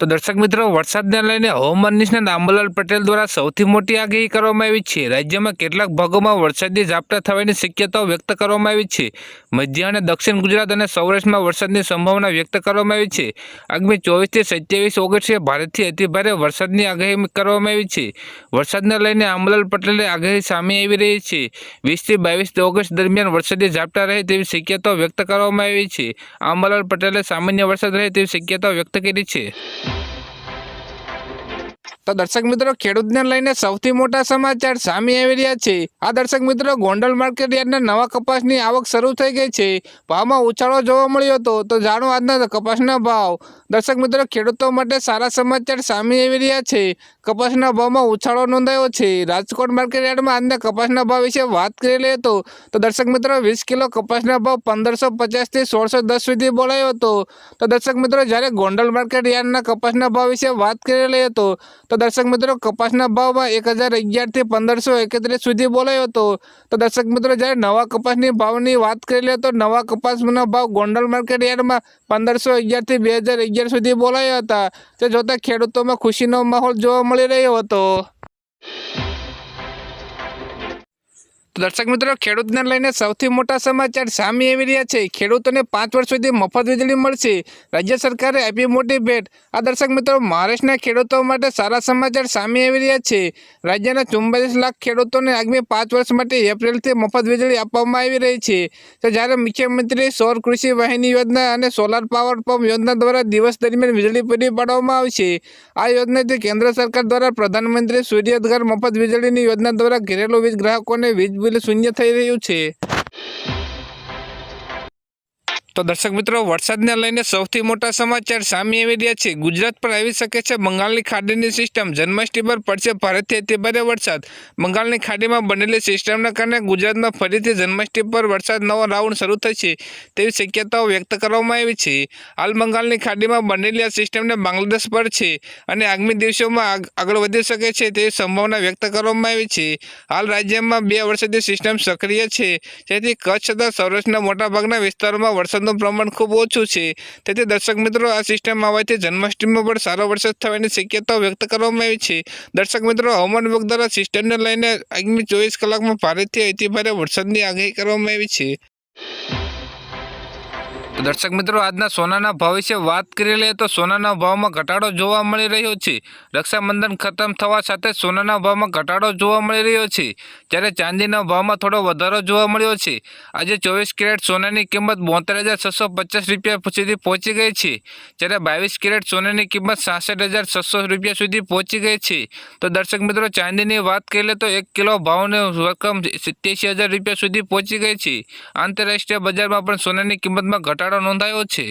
તો દર્શક મિત્રો, વરસાદને લઈને હવામાન નિષ્ણાત આંબલાલ પટેલ દ્વારા સૌથી મોટી આગાહી કરવામાં આવી છે. રાજ્યમાં કેટલાક ભાગોમાં વરસાદની ઝાપટા થવાની શક્યતાઓ વ્યક્ત કરવામાં આવી છે. મધ્ય અને દક્ષિણ ગુજરાત અને સૌરાષ્ટ્રમાં વરસાદની સંભાવના વ્યક્ત કરવામાં આવી છે. આગામી ચોવીસથી સત્યાવીસ ઓગસ્ટે ભારતથી અતિભારે વરસાદની આગાહી કરવામાં આવી છે. વરસાદને લઈને આંબલાલ પટેલે આગાહી સામે આવી રહી છે. વીસથી બાવીસ ઓગસ્ટ દરમિયાન વરસાદી ઝાપટા રહે તેવી શક્યતાઓ વ્યક્ત કરવામાં આવી છે. આંબલાલ પટેલે સામાન્ય વરસાદ રહે તેવી શક્યતાઓ વ્યક્ત કરી છે. તો દર્શક મિત્રો ખેડૂતને લઈને સૌથી મોટા સમાચાર સામે આવી રહ્યા છે. આ દર્શક મિત્રો, ગોંડલ માર્કેટ યાર્ડના નવા કપાસની આવક શરૂ થઈ ગઈ છે. ભાવમાં ઉછાળો જોવા મળ્યો હતો. તો જાણો આજના કપાસના ભાવ. દર્શક મિત્રો, ખેડૂતો માટે સારા સમાચાર સામે આવી રહ્યા છે. કપાસના ભાવમાં ઉછાળો નોંધાયો છે. રાજકોટ માર્કેટ યાર્ડમાં આજના કપાસના ભાવ વિશે વાત કરેલી હતો તો દર્શક મિત્રો, વીસ કિલો કપાસના ભાવ પંદરસો પચાસથી સોળસો દસ સુધી બોલાયો હતો. તો દર્શક મિત્રો, જ્યારે ગોંડલ માર્કેટ યાર્ડના કપાસના ભાવ વિશે વાત કરેલી હતો તો દર્શક મિત્રો, કપાસના ભાવમાં એક હજાર અગિયારથી પંદરસો એકત્રીસ સુધી બોલાયો હતો. તો દર્શક મિત્રો, જ્યારે નવા કપાસની ભાવની વાત કરી લે, તો નવા કપાસનો ભાવ ગોંડલ માર્કેટ યાર્ડમાં પંદરસો અગિયારથી બે હજાર અગિયાર સુધી બોલાયા હતા. તે જોતા ખેડૂતોમાં ખુશીનો માહોલ જોવા મળી રહ્યો હતો. દર્શક મિત્રો, ખેડૂતને લઈને સૌથી મોટા સમાચાર સામે આવી રહ્યા છે. ખેડૂતોને પાંચ વર્ષ સુધી મફત વીજળી મળશે. રાજ્ય સરકારે આપી મોટી ભેટ. આ દર્શક મિત્રો, મહારાષ્ટ્રના ખેડૂતો માટે સારા સમાચાર સામે આવી રહ્યા છે. રાજ્યના ચુમ્બાલીસ લાખ ખેડૂતોને આગામી પાંચ વર્ષ માટે એપ્રિલથી મફત વીજળી આપવામાં આવી રહી છે. તો જ્યારે મુખ્યમંત્રી સૌર કૃષિ વાહિની યોજના અને સોલાર પાવર પંપ યોજના દ્વારા દિવસ દરમિયાન વીજળી પૂરી પાડવામાં આવશે આ યોજનાથી કેન્દ્ર સરકાર દ્વારા પ્રધાનમંત્રી સૂર્યઘર મફત વીજળીની યોજના દ્વારા ઘરેલું વીજ ગ્રાહકોને વીજ બિલ શૂન્ય થઈ રહ્યું છે. તો દર્શક મિત્રો, વરસાદને લઈને સૌથી મોટા સમાચાર સામે આવી રહ્યા છે. ગુજરાત પર આવી શકે છે. બંગાળની ખાડીની સિસ્ટમ જન્માષ્ટમી પર પડશે. ભારેથી અતિભારે વરસાદ. બંગાળની ખાડીમાં બનેલી સિસ્ટમના કારણે ગુજરાતમાં ફરીથી જન્માષ્ટમી પર વરસાદ નવો રાઉન્ડ શરૂ થશે તેવી શક્યતાઓ વ્યક્ત કરવામાં આવી છે. હાલ બંગાળની ખાડીમાં બનેલી આ સિસ્ટમને બાંગ્લાદેશ પર છે અને આગામી દિવસોમાં આગ- આગળ વધી શકે છે તેવી સંભાવના વ્યક્ત કરવામાં આવી છે. હાલ રાજ્યમાં બે વર્ષથી સિસ્ટમ સક્રિય છે. જેથી કચ્છ તથા સૌરાષ્ટ્રના મોટાભાગના વિસ્તારોમાં વરસાદનું પ્રમાણ ખૂબ ઓછું છે. તેથી દર્શક મિત્રો, આ સિસ્ટમ આવવાથી જન્માષ્ટમીમાં પણ સારો વરસાદ થવાની શક્યતાઓ વ્યક્ત કરવામાં આવી છે. દર્શક મિત્રો, હવામાન વિભાગ દ્વારા સિસ્ટમને લઈને આગામી ચોવીસ કલાકમાં ભારેથી અતિભારે વરસાદની આગાહી કરવામાં આવી છે. દર્શક મિત્રો, આજના સોનાના ભાવ વિશે વાત કરી લઈએ તો સોનાના ભાવમાં ઘટાડો જોવા મળી રહ્યો છે. રક્ષાબંધન ખતમ થવા સાથે સોનાના ભાવમાં ઘટાડો જોવા મળી રહ્યો છે. જ્યારે ચાંદીના ભાવમાં થોડો વધારો જોવા મળ્યો છે. આજે ચોવીસ કેરેટ સોનાની કિંમત બોતેર હજાર છસો પચાસ રૂપિયા સુધી પહોંચી ગઈ છે. જ્યારે બાવીસ કેરેટ સોનાની કિંમત સાસઠ હજાર છસો રૂપિયા સુધી પહોંચી ગઈ છે. તો દર્શક મિત્રો, ચાંદીની વાત કરીએ તો એક કિલો ભાવની રકમ સિત્યાસી હજાર રૂપિયા સુધી પહોંચી ગઈ છે. આંતરરાષ્ટ્રીય બજારમાં પણ સોનાની કિંમતમાં ઘટાડો નોંધાયો છે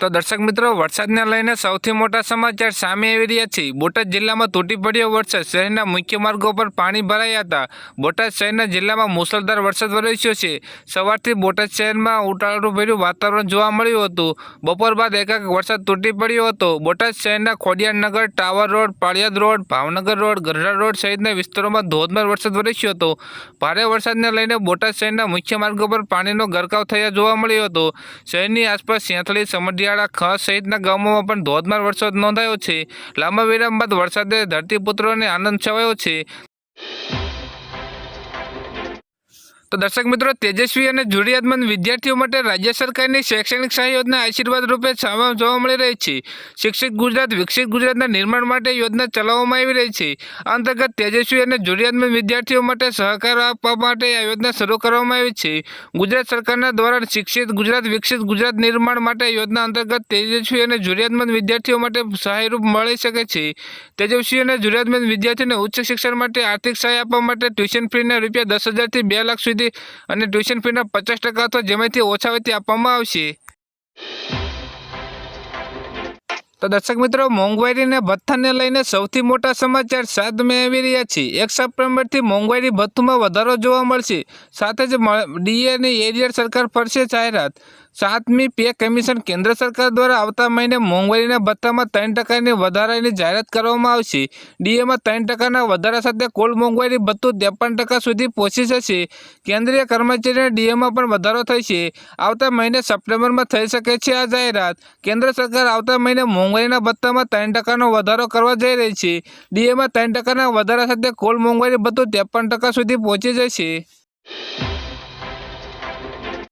તો દર્શક મિત્રો, વરસાદને લઈને સૌથી મોટા સમાચાર સામે આવી રહ્યા છે. બોટાદ જિલ્લામાં તૂટી પડ્યો વરસાદ. શહેરના મુખ્ય માર્ગો પર પાણી ભરાયા હતા. બોટાદ શહેરના જિલ્લામાં મુસળધાર વરસાદ વરસ્યો છે. સવારથી બોટાદ શહેરમાં ઉટાળું ભર્યું વાતાવરણ જોવા મળ્યું હતું. બપોર બાદ એકાએક વરસાદ તૂટી પડ્યો હતો. બોટાદ શહેરના Khodiyarnagar, tower road, Paliyad road, Bhavnagar road Garada road સહિતના વિસ્તારોમાં ધોધમાર વરસાદ વરસ્યો હતો. ભારે વરસાદને લઈને બોટાદ શહેરના મુખ્ય માર્ગો પર પાણીનો ગરકાવ થયા જોવા મળ્યો હતો. શહેરની આસપાસ સેંથળી સમઢિયાળા ખસ સહિતના ગામોમાં પણ ધોધમાર વરસાદ નોંધાયો છે. લાંબા વિરામ બાદ વરસાદે ધરતીપુત્રોને આનંદ છવાયો છે. તો દર્શક મિત્રો, તેજસ્વી અને જરૂરિયાતમંદ વિદ્યાર્થીઓ માટે રાજ્ય સરકારની શૈક્ષણિક સહાય યોજના આશીર્વાદ રૂપે જોવા મળી રહી છે. શિક્ષિત ગુજરાત, વિકસિત ગુજરાતના નિર્માણ માટે યોજના ચલાવવામાં આવી રહી છે. આ અંતર્ગત તેજસ્વી અને જરૂરિયાતમંદ વિદ્યાર્થીઓ માટે સહકાર આપવા માટે આ યોજના શરૂ કરવામાં આવી છે. ગુજરાત સરકારના દ્વારા શિક્ષિત ગુજરાત, વિકસિત ગુજરાત નિર્માણ માટે યોજના અંતર્ગત તેજસ્વી અને જરૂરિયાતમંદ વિદ્યાર્થીઓ માટે સહાયરૂપ મળી શકે છે. તેજસ્વી અને જરૂરિયાતમંદ વિદ્યાર્થીઓને ઉચ્ચ શિક્ષણ માટે આર્થિક સહાય આપવા માટે ટ્યુશન ફીના રૂપિયા દસ હજારથી બે લાખ સુધી અને ટ્યુશન ફીના પચાસ ટકા અથવા જેમાંથી ઓછા હોય આપવામાં આવશે. તો દર્શક મિત્રો, મોંઘવારીને ભથ્થાને લઈને સૌથી મોટા સમાચાર સામે આવી રહ્યા છે એક સપ્ટેમ્બરથી મોંઘવારી ભથ્થુમાં વધારો જોવા મળશે. સાથે જ ડીએની એરિયર સરકાર ફરશે જાહેરાત. સાતમી પે કમિશન કેન્દ્ર સરકાર દ્વારા આવતા મહિને મોંઘવારીના ભથ્થામાં ત્રણ ટકાની વધારાની જાહેરાત કરવામાં આવશે. ડીએમાં ત્રણ ટકાના વધારા સાથે કુલ મોંઘવારી ભથ્થું ત્રેપન ટકા સુધી પહોંચી જશે. કેન્દ્રીય કર્મચારીના ડીએમાં પણ વધારો થશે. આવતા મહિને સપ્ટેમ્બરમાં થઈ શકે છે આ જાહેરાત. કેન્દ્ર સરકાર આવતા મહિને મોંઘવારીના ભથ્થામાં ત્રણ ટકાનો વધારો કરવા જઈ રહી છે. ડીએમાં ત્રણ ટકાના વધારા સાથે કુલ મોંઘવારી ભથ્થું ત્રેપન ટકા સુધી પહોંચી જશે.